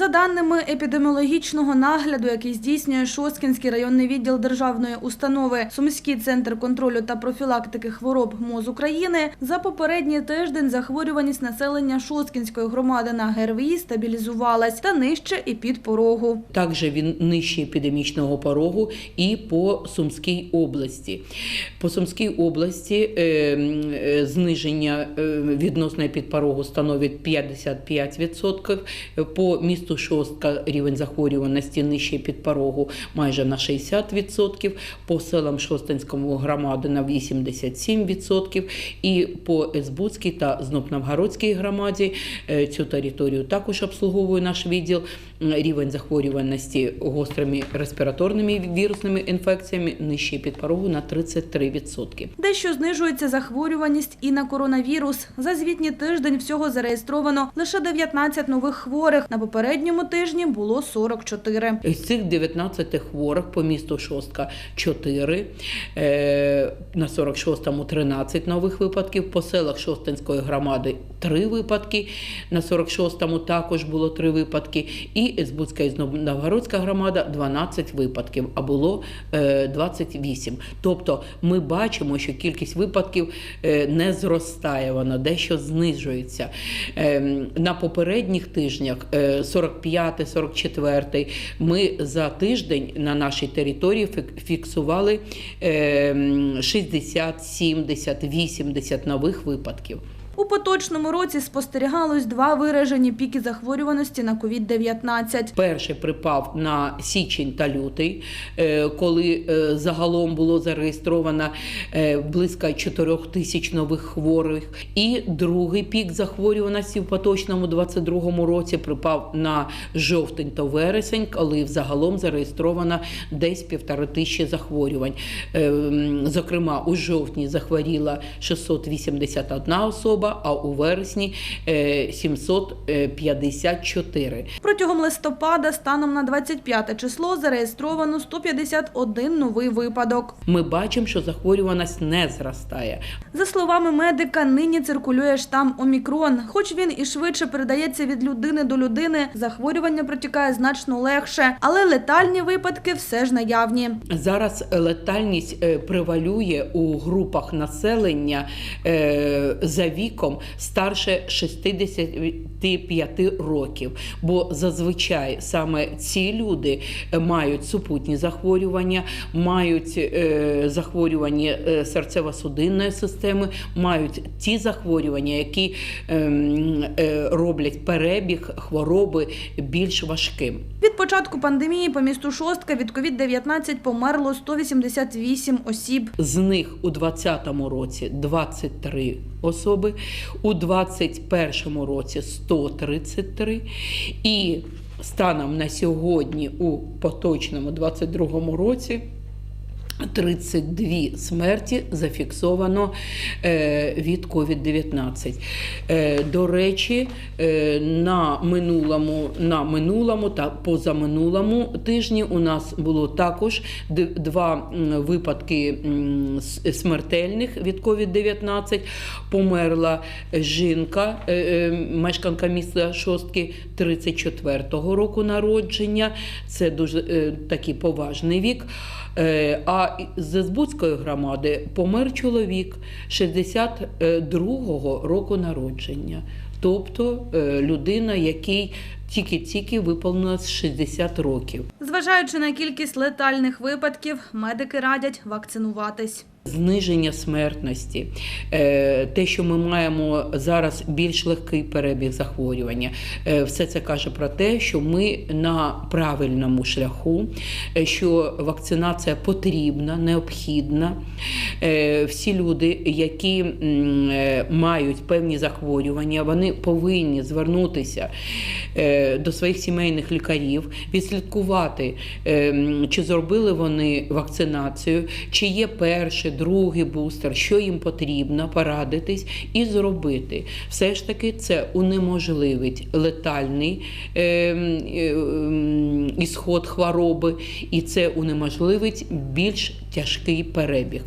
За даними епідеміологічного нагляду, який здійснює Шосткінський районний відділ державної установи Сумський центр контролю та профілактики хвороб МОЗ України, за попередній тиждень захворюваність населення Шосткінської громади на ГРВІ стабілізувалась та нижче і під порогу. Також він нижче епідемічного порогу і по Сумській області. По Сумській області е, е, зниження е, відносно підпорогу становить 55%. По місту Шостка рівень захворюваності нижче підпорогу майже на 60%. По селам Шостинському громади на 87%. І по Езбудській та Знопновгородській громаді е, цю територію також обслуговує наш відділ. Рівень захворюваності гострими респіраторними вірусними інфекціями нижче підпорогу на 33%. Дещо знижується захворюваність і на коронавірус. За звітній тиждень всього зареєстровано лише 19 нових хворих. На попередньому тижні було 44. З цих 19 хворих по місту Шостка 4, е, на 46-му 13 нових випадків, по селах Шостинської громади 3 випадки, на 46-му також було 3 випадки, і Езбудська і Новгородська громада 12 випадків, а було е, 28. Тобто ми бачимо, що кількість випадків е, не зростає, вона дещо знижується. Е, На попередніх тижнях, е, 45-44, ми за тиждень на нашій території фік- фіксували е, 60, 70, 80 нових випадків. У поточному році спостерігалось два виражені піки захворюваності на COVID-19. Перший припав на січень та лютий, е, коли е, загалом було зареєстровано е, близько 4 тисяч нових хворих. І другий пік захворюваності в поточному 22 році припав на жовтень та вересень, коли взагалом зареєстровано десь півтори тисячі захворювань. Зокрема, у жовтні захворіла 681 особа, а у вересні е, 754. Протягом листопада станом на 25 число зареєстровано 151 новий випадок. Ми бачимо, що захворюваність не зростає. За словами медика, нині циркулює штам Омікрон. Хоч він і швидше передається від людини до людини, захворювання протікає значно легше, але летальні випадки все ж наявні. Зараз летальність е, превалює у групах населення е, за віком старше 65 років. Бо зазвичай саме ці люди е, мають супутні захворювання, мають е, захворювання е, серцево-судинної системи, мають ті захворювання, які ем, роблять перебіг хвороби більш важким. Від початку пандемії по місту Шостка від COVID-19 померло 188 осіб. З них у 2020 році 23 особи, у 2021 році 133 і станом на сьогодні у поточному 2022 році 32 смерті зафіксовано е, від COVID-19. Е, До речі, е, на минулому, на минулому та позаминулому тижні у нас було також два випадки смертельних від COVID-19. Померла жінка, мешканка міста Шостки 34-го року народження. Це дуже такий поважний вік. Е, А з Збудської громади помер чоловік 62-го року народження. Тобто е, людина, якій тільки-тільки виповнилось 60 років. Зважаючи на кількість летальних випадків, медики радять вакцинуватись. Зниження смертності, е, те, що ми маємо зараз більш легкий перебіг захворювання, е, все це каже про те, що ми на правильному шляху, е, що вакцинація потрібна, необхідна. Всі люди, які мають певні захворювання, вони повинні звернутися до своїх сімейних лікарів, відслідкувати, е, чи зробили вони вакцинацію, чи є перший, другий бустер, що їм потрібно, порадитись і зробити. Все ж таки, це унеможливить летальний е, е, ісход хвороби, і це унеможливить більш тяжкий перебіг.